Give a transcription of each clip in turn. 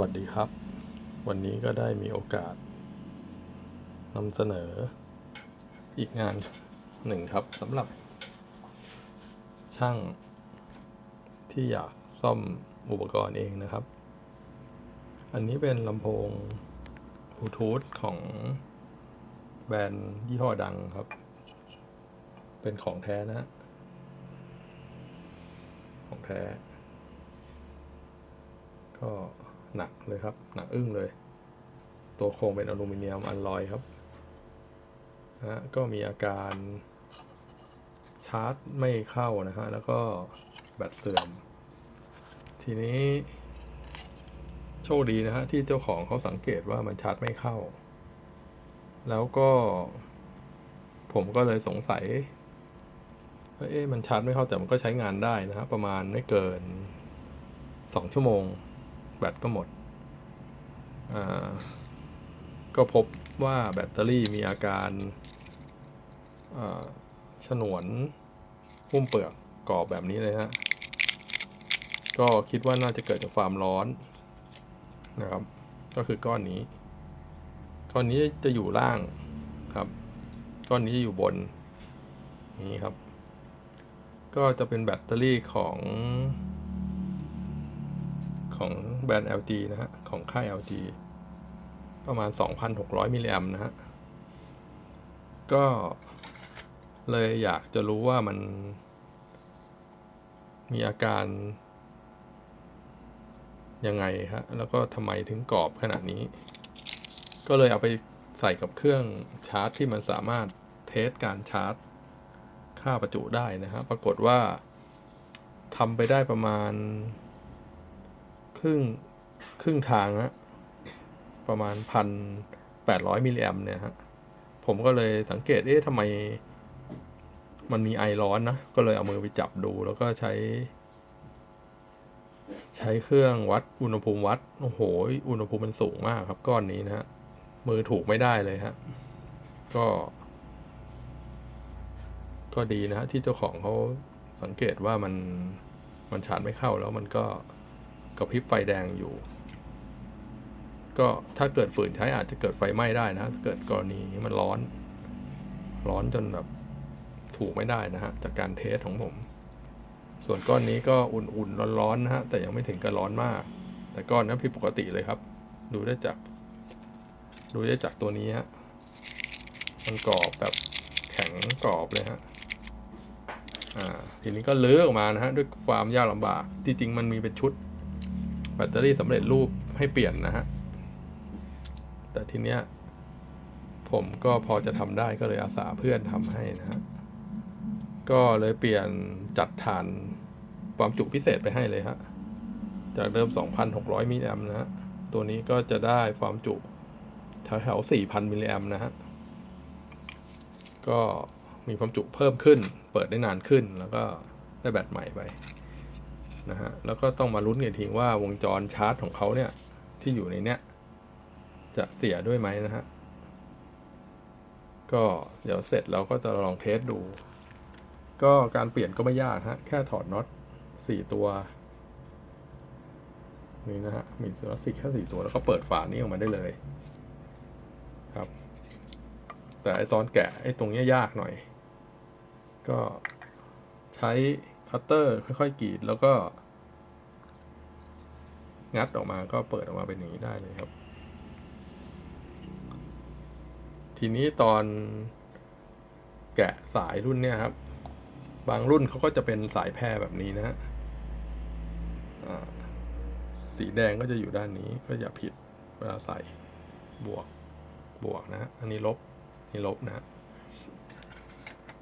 วัสดีครับ วันนี้ก็ได้มีโอกาสนำเสนออีกงานหนึ่งครับสำหรับ ช่างที่อยากซ่อมอุปกรณ์เองนะครับ อันนี้เป็นลำโพงบลูทูธของแบรนด์ยี่ห้อดังครับ เป็นของแท้นะฮะของแท้ก็ หนักเลยครับ หนักอึ้งเลย ตัวโครงเป็นอลูมิเนียมอัลลอยครับนะก็มีอาการชาร์จไม่เข้านะฮะ แล้วก็แบตเสื่อม ทีนี้ โชคดีนะฮะ ที่เจ้าของเขาสังเกตว่ามันชาร์จไม่เข้า แล้วก็ ผมก็เลยสงสัยว่าเอ๊ะมันชาร์จไม่เข้าแต่มันก็ใช้งานได้นะฮะ ประมาณไม่เกินสองชั่วโมง แบตก็หมด ก็พบว่าแบตเตอรี่มีอาการฉนวนหุ้มเปลือกกรอบแบบนี้เลยฮะ ก็คิดว่าน่าจะเกิดจากความร้อนนะครับ ก็คือก้อนนี้ ก้อนนี้จะอยู่ล่างครับ ก้อนนี้จะอยู่บนนี้ครับ ก็จะเป็นแบตเตอรี่ของ ของแบรนด์ LG นะฮะ ของค่าย LG ประมาณ 2,600 มิลลิแอมนะฮะ ก็เลยอยากจะรู้ว่ามันมีอาการ ยังไงฮะ แล้วก็ทำไมถึงกรอบขนาดนี้ ก็เลยเอาไปใส่กับเครื่องชาร์จที่มันสามารถเทสการชาร์จ ค่าประจุได้นะฮะ ปรากฏว่าทำไปได้ประมาณ รึ่งครึ่งทางฮะประมาณพันแปดร้อยมิลลิแอมเนี่ยฮะผมก็เลยสังเกตเอ๊ะทำไม มันมีไอร้อนนะ ก็เลยเอามือไปจับดูแล้วก็ใช้ ใช้เครื่องวัดอุณหภูมิวัดโอ้โหอุณหภูมิมันสูงมากครับ ก้อนนี้นะฮะมือถูกไม่ได้เลยฮะก็ ก็ดีนะฮะที่เจ้าของเขาสังเกตว่ามันมันชาร์จไม่เข้าแล้วมันก็ กระพริบไฟแดงอยู่ ก็ถ้าเกิดฝืนใช้อาจจะเกิดไฟไหม้ได้นะถ้าเกิดกรณีนี้มันร้อน ร้อนจนแบบถูกไม่ได้นะฮะจากการเทสของผม ส่วนก้อนนี้ก็อุ่นๆร้อนๆนะฮะแต่ยังไม่ถึงกับร้อนมาก แต่ก้อนนั้นผิดปกติเลยครับ ดูได้จาก ดูได้จากตัวนี้ฮะมันกรอบแบบแข็งกรอบเลยฮะอ่าทีนี้ก็เลื้อออกมานะฮะด้วยความยากลำบากที่จริงมันมีเป็นชุด แบตเตอรี่สำเร็จรูปให้เปลี่ยนนะฮะ แต่ทีเนี้ยผมก็พอจะทำได้ก็เลยอาสาเพื่อนทำให้นะฮะ ก็เลยเปลี่ยนจัดฐานความจุพิเศษไปให้เลยฮะ จากเดิม 2,600 มิลลิแอมป์นะฮะ ตัวนี้ก็จะได้ความจุแถวๆ4,000 มิลลิแอมป์นะฮะ ก็มีความจุเพิ่มขึ้น เปิดได้นานขึ้น แล้วก็ได้แบตใหม่ไป นะฮะแล้วก็ต้องมาลุ้นกันทีว่าวงจรชาร์จของเขาเนี่ยที่อยู่ในเนี้ยจะเสียด้วยไหมนะฮะก็เดี๋ยวเสร็จเราก็จะลองเทสดู ก็การเปลี่ยนก็ไม่ยากฮะแค่ถอดน็อตสี่ตัวนี่นะฮะมีน็อตสี่แค่สี่ตัวแล้วก็เปิดฝานี้ออกมาได้เลยครับ แต่ไอตอนแกะไอตรงเนี้ยยากหน่อย ก็ใช้ คัตเตอร์ค่อยๆกรีดแล้วก็ งัดออกมาก็เปิดออกมาเป็นอย่างนี้ได้เลยครับ ทีนี้ตอนแกะสายรุ่นเนี้ยครับ บางรุ่นเขาก็จะเป็นสายแพรแบบนี้นะฮะสีแดงก็จะอยู่ด้านนี้ก็อย่าผิดเวลาใส่บวกบวกนะ อันนี้ลบ นี่ลบนะ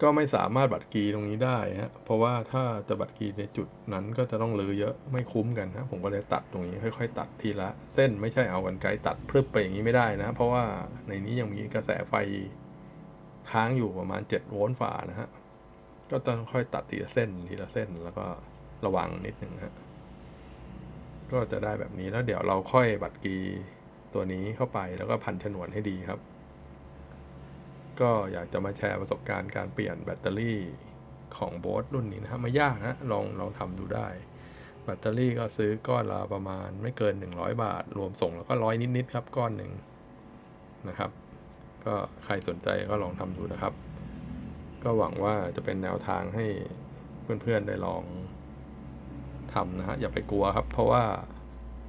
ก็ไม่สามารถบัตรกีตรงนี้ได้ฮะเพราะว่าถ้าจะบัตรกีในจุดนั้นก็จะต้องรื้อเยอะไม่คุ้มกันนะผมก็เลยตัดตรงนี้ค่อยๆ ตัดทีละ เส้นไม่ใช่เอากันไกลตัดพรึบไปอย่างนี้ไม่ได้นะ เพราะว่าในนี้ยังมีกระแสไฟค้างอยู่ประมาณ7โวลต์ฝ่านะฮะก็ต้องค่อยตัดทีละเส้นทีละเส้นแล้วก็ระวังนิดนึงฮะก็จะได้แบบนี้แล้วเดี๋ยวเราค่อยบัตรกีตัวนี้เข้าไปแล้วก็พันฉนวนให้ดีครับ ก็อยากจะมาแชร์ประสบการณ์การเปลี่ยนแบตเตอรี่ของโบสรุ่นนี้นะฮะไม่ยากนะลองลองทำดูได้ แบตเตอรี่ก็ซื้อก้อนละประมาณไม่เกิน 100 บาท รวมส่งแล้วก็ร้อยนิดๆครับก้อนหนึ่งนะครับ ก็ใครสนใจก็ลองทำดูนะครับ ก็หวังว่าจะเป็นแนวทางให้เพื่อนๆได้ลองทำนะฮะอย่าไปกลัวครับ เพราะว่า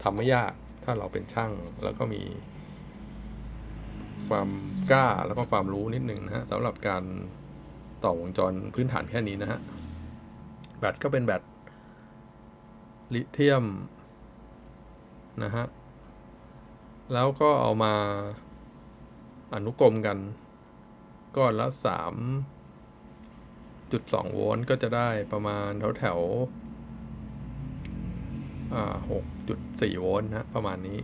ทำไม่ยากถ้าเราเป็นช่างแล้วก็มี ความกล้าแล้วก็ความรู้นิดนึงนะฮะสำหรับการต่อวงจรพื้นฐานแค่นี้นะฮะแบตก็เป็นแบตลิเธียมนะฮะแล้วก็เอามาอนุกรมกันก้อนละสามจุดสองโวลต์ก็จะได้ประมาณแถวแถวอ่าหกจุดสี่โวลต์นะฮะประมาณนี้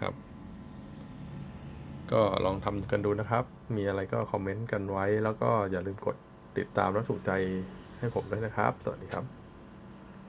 ครับ ก็ลองทำกันดูนะครับ มีอะไรก็คอมเมนต์กันไว้ แล้วก็อย่าลืมกดติดตามและถูกใจให้ผมด้วยนะครับ สวัสดีครับ